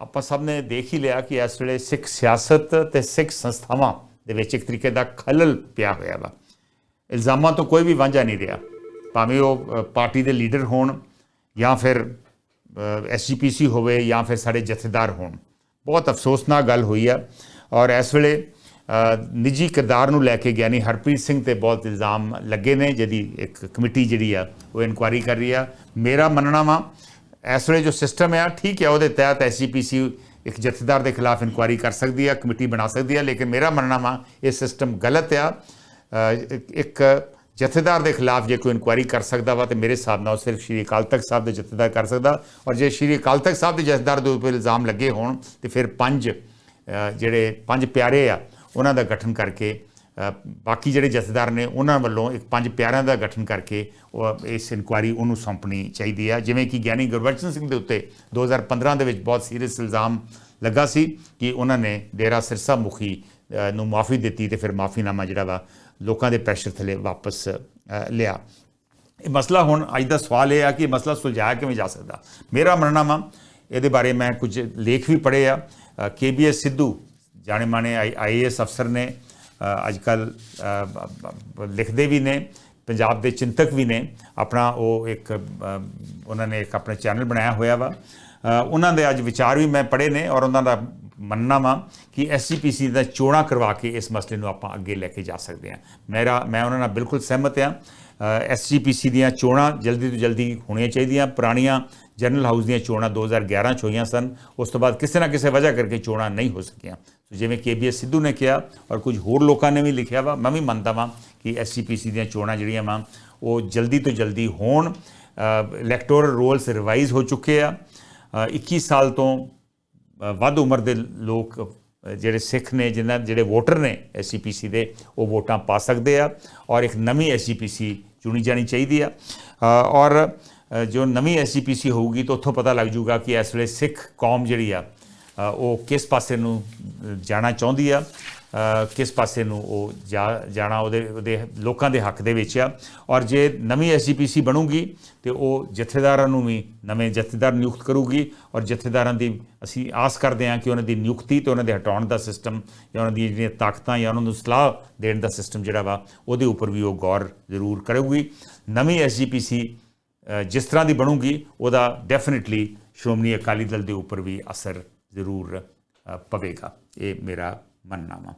ਆਪਾਂ ਸਭ ਨੇ ਦੇਖ ਹੀ ਲਿਆ ਕਿ ਇਸ ਵੇਲੇ ਸਿੱਖ ਸਿਆਸਤ ਤੇ ਸਿੱਖ ਸੰਸਥਾਵਾਂ ਦੇ ਵਿੱਚ ਇੱਕ ਤਰੀਕੇ ਦਾ ਖਲਲ ਪਿਆ ਹੋਇਆ ਵਾ। ਇਲਜ਼ਾਮਾਂ ਤੋਂ ਕੋਈ ਵੀ ਵਾਂਝਾ ਨਹੀਂ ਰਿਹਾ। ਭਾਵੇਂ ਉਹ ਪਾਰਟੀ ਦੇ ਲੀਡਰ ਹੋਣ ਜਾਂ ਫਿਰ ਐਸਜੀਪੀਸੀ ਹੋਵੇ ਜਾਂ ਫਿਰ ਸਾਡੇ ਜਥੇਦਾਰ ਹੋਣ। ਬਹੁਤ ਅਫਸੋਸਨਾਕ ਗੱਲ ਹੋਈ ਆ ਔਰ ਇਸ ਵੇਲੇ ਨਿੱਜੀ ਕਿਰਦਾਰ ਨੂੰ ਲੈ ਕੇ ਗਿਆਨੀ ਹਰਪ੍ਰੀਤ ਸਿੰਘ ਤੇ ਬਹੁਤ ਇਲਜ਼ਾਮ ਲੱਗੇ ਨੇ। ਜਿਹਦੀ ਇੱਕ ਕਮੇਟੀ ਜਿਹੜੀ ਆ, ਉਹ ਇਨਕੁਆਇਰੀ ਕਰ ਰਹੀ ਆ। ਮੇਰਾ ਮੰਨਣਾ ਵਾ ਇਸ ਵੇਲੇ ਜੋ ਸਿਸਟਮ ਆ, ਠੀਕ ਹੈ ਉਹਦੇ ਤਹਿਤ ਐਸਜੀਪੀਸੀ ਇੱਕ ਜਥੇਦਾਰ ਦੇ ਖਿਲਾਫ ਇਨਕੁਆਇਰੀ ਕਰ ਸਕਦੀ ਆ, ਕਮੇਟੀ ਬਣਾ ਸਕਦੀ ਆ, ਲੇਕਿਨ ਮੇਰਾ ਮੰਨਣਾ ਵਾ, ਇਹ ਸਿਸਟਮ ਗਲਤ ਆ। ਇੱਕ- ਜਥੇਦਾਰ ਦੇ ਖਿਲਾਫ ਜੇ ਕੋਈ ਇਨਕੁਆਇਰੀ ਕਰ ਸਕਦਾ ਵਾ, ਤੇ ਮੇਰੇ ਹਿਸਾਬ ਨਾਲ ਉਹ ਸਿਰਫ ਸ਼੍ਰੀ ਅਕਾਲ ਤਖਤ ਸਾਹਿਬ ਦੇ ਜਥੇਦਾਰ ਕਰ ਸਕਦਾ। ਔਰ ਜੇ ਸ਼੍ਰੀ ਅਕਾਲ ਤਖਤ ਸਾਹਿਬ ਦੇ ਜਥੇਦਾਰ ਦੇ ਉੱਪਰ ਇਲਜ਼ਾਮ ਲੱਗੇ ਹੋਣ, ਤੇ ਫਿਰ ਪੰਜ ਜਿਹੜੇ ਪੰਜ ਪਿਆਰੇ ਆ, ਉਹਨਾਂ ਦਾ ਗਠਨ ਕਰਕੇ ਬਾਕੀ ਜਿਹੜੇ ਜਥੇਦਾਰ ਨੇ ਉਹਨਾਂ ਵੱਲੋਂ ਇੱਕ ਪੰਜ ਪਿਆਰਿਆਂ ਦਾ ਗਠਨ ਕਰਕੇ ਉਹ ਇਸ ਇਨਕੁਆਇਰੀ ਉਹਨੂੰ ਸੌਂਪਣੀ ਚਾਹੀਦੀ ਆ। ਜਿਵੇਂ ਕਿ ਗਿਆਨੀ ਗੁਰਬਚਨ ਸਿੰਘ ਦੇ ਉੱਤੇ 2015 ਦੇ ਵਿੱਚ ਬਹੁਤ ਸੀਰੀਅਸ ਇਲਜ਼ਾਮ ਲੱਗਾ ਸੀ ਕਿ ਉਹਨਾਂ ਨੇ ਡੇਰਾ ਸਿਰਸਾ ਮੁਖੀ ਨੂੰ ਮਾਫੀ ਦਿੱਤੀ ਤੇ ਫਿਰ ਮਾਫੀਨਾਮਾ ਜਿਹੜਾ ਵਾ ਲੋਕਾਂ ਦੇ ਪ੍ਰੈਸ਼ਰ ਥੱਲੇ ਵਾਪਸ ਲਿਆ। ਇਹ ਮਸਲਾ ਹੁਣ ਅੱਜ ਦਾ ਸਵਾਲ ਇਹ ਆ ਕਿ ਮਸਲਾ ਸੁਲਝਾਇਆ ਕਿਵੇਂ ਜਾ ਸਕਦਾ? ਮੇਰਾ ਮੰਨਣਾ ਵਾ, ਇਹਦੇ ਬਾਰੇ ਮੈਂ ਕੁਝ ਲੇਖ ਵੀ ਪੜ੍ਹੇ ਆ। ਕੇਬੀਐਸ ਸਿੱਧੂ ਜਾਣੇ ਮਾਣੇ ਆਈਏਐਸ ਅਫਸਰ ਨੇ ਅੱਜ ਕੱਲ ਲਿਖਦੇ ਵੀ ਨੇ, ਪੰਜਾਬ ਦੇ ਚਿੰਤਕ ਵੀ ਨੇ। ਆਪਣਾ ਉਹ ਇੱਕ ਉਹਨਾਂ ਨੇ ਇੱਕ ਆਪਣਾ ਚੈਨਲ ਬਣਾਇਆ ਹੋਇਆ ਵਾ। ਉਹਨਾਂ ਦੇ ਅੱਜ ਵਿਚਾਰ ਵੀ ਮੈਂ ਪੜ੍ਹੇ ਨੇ ਔਰ ਉਹਨਾਂ ਦਾ ਮੰਨਣਾ ਵਾ ਕਿ ਐਸਜੀਪੀਸੀ ਦਾ ਚੋਣਾਂ ਕਰਵਾ ਕੇ ਇਸ ਮਸਲੇ ਨੂੰ ਆਪਾਂ ਅੱਗੇ ਲੈ ਕੇ ਜਾ ਸਕਦੇ ਹਾਂ। ਮੇਰਾ ਮੈਂ ਉਹਨਾਂ ਨਾਲ ਬਿਲਕੁਲ ਸਹਿਮਤ ਹਾਂ। ਐਸਜੀਪੀਸੀ ਦੀਆਂ ਚੋਣਾਂ ਜਲਦੀ ਤੋਂ ਜਲਦੀ ਹੋਣੀਆਂ ਚਾਹੀਦੀਆਂ। ਪੁਰਾਣੀਆਂ ਜਨਰਲ ਹਾਊਸ ਦੀਆਂ ਚੋਣਾਂ 2011 ਚ ਹੋਈਆਂ ਸਨ। ਉਸ ਤੋਂ ਬਾਅਦ ਕਿਸੇ ਨਾ ਕਿਸੇ ਵਜ੍ਹਾ ਕਰਕੇ ਚੋਣਾਂ ਨਹੀਂ ਹੋ ਸਕੀਆਂ। ਸੋ ਜਿਵੇਂ ਕੇਬੀਐਸ ਸਿੱਧੂ ਨੇ ਕਿਹਾ ਔਰ ਕੁਝ ਹੋਰ ਲੋਕਾਂ ਨੇ ਵੀ ਲਿਖਿਆ ਵਾ ਮੈਂ ਵੀ ਮੰਨਦਾ ਵਾਂ ਕਿ ਐਸਜੀਪੀਸੀ ਦੀਆਂ ਚੋਣਾਂ ਜਿਹੜੀਆਂ ਵਾ ਉਹ ਜਲਦੀ ਤੋਂ ਜਲਦੀ ਹੋਣ। ਇਲੈਕਟੋਰਲ ਰੋਲਸ ਰਿਵਾਈਜ਼ ਹੋ ਚੁੱਕੇ ਆ। ਅ, 21 ਸਾਲ ਤੋਂ ਵੱਧ ਉਮਰ ਦੇ ਲੋਕ ਜਿਹੜੇ ਸਿੱਖ ਨੇ, ਜਿਨ੍ਹਾਂ, ਜਿਹੜੇ ਵੋਟਰ ਨੇ ਐਸਜੀਪੀਸੀ ਦੇ, ਉਹ ਵੋਟਾਂ ਪਾ ਸਕਦੇ ਆ ਔਰ ਇੱਕ ਨਵੀਂ ਐਸਜੀਪੀਸੀ ਚੁਣੀ ਜਾਣੀ ਚਾਹੀਦੀ ਆ। ਔਰ ਜੋ ਨਵੀਂ ਐਸਜੀਪੀਸੀ ਹੋਊਗੀ ਤਾਂ ਉੱਥੋਂ ਪਤਾ ਲੱਗ ਜਾਊਗਾ ਕਿ ਇਸ ਵੇਲੇ ਸਿੱਖ ਕੌਮ ਜਿਹੜੀ ਆ ਉਹ ਕਿਸ ਪਾਸੇ ਨੂੰ ਜਾਣਾ ਚਾਹੁੰਦੀ ਆ। ਕਿਸ ਪਾਸੇ ਨੂੰ ਉਹ ਜਾਣਾ ਉਹਦੇ ਉਹਦੇ ਲੋਕਾਂ ਦੇ ਹੱਕ ਦੇ ਵਿੱਚ ਆ। ਔਰ ਜੇ ਨਵੀਂ ਐਸਜੀਪੀਸੀ ਬਣੂਗੀ, ਤੇ ਉਹ ਜਥੇਦਾਰਾਂ ਨੂੰ ਵੀ ਨਵੇਂ ਜਥੇਦਾਰ ਨਿਯੁਕਤ ਕਰੂਗੀ। ਔਰ ਜਥੇਦਾਰਾਂ ਦੀ ਅਸੀਂ ਆਸ ਕਰਦੇ ਹਾਂ ਕਿ ਉਹਨਾਂ ਦੀ ਨਿਯੁਕਤੀ ਤੇ ਉਹਨਾਂ ਦੇ ਹਟਾਉਣ ਦਾ ਸਿਸਟਮ ਜਾਂ ਉਹਨਾਂ ਦੀ ਜਿਹੜੀਆਂ ਤਾਕਤਾਂ ਜਾਂ ਉਹਨਾਂ ਨੂੰ ਸਲਾਹ ਦੇਣ ਦਾ ਸਿਸਟਮ ਜਿਹੜਾ ਵਾ, ਉਹਦੇ ਉੱਪਰ ਵੀ ਉਹ ਗੌਰ ਜ਼ਰੂਰ ਕਰੂਗੀ। ਨਵੀਂ ਐਸਜੀਪੀਸੀ ਜਿਸ ਤਰ੍ਹਾਂ ਦੀ ਬਣੂਗੀ, ਉਹਦਾ ਡੈਫੀਨਿਟਲੀ ਸ਼੍ਰੋਮਣੀ ਅਕਾਲੀ ਦਲ ਦੇ ਉੱਪਰ ਵੀ ਅਸਰ ਜ਼ਰੂਰ ਪਵੇਗਾ। ਇਹ ਮੇਰਾ ਮੰਨਣਾ ਵਾ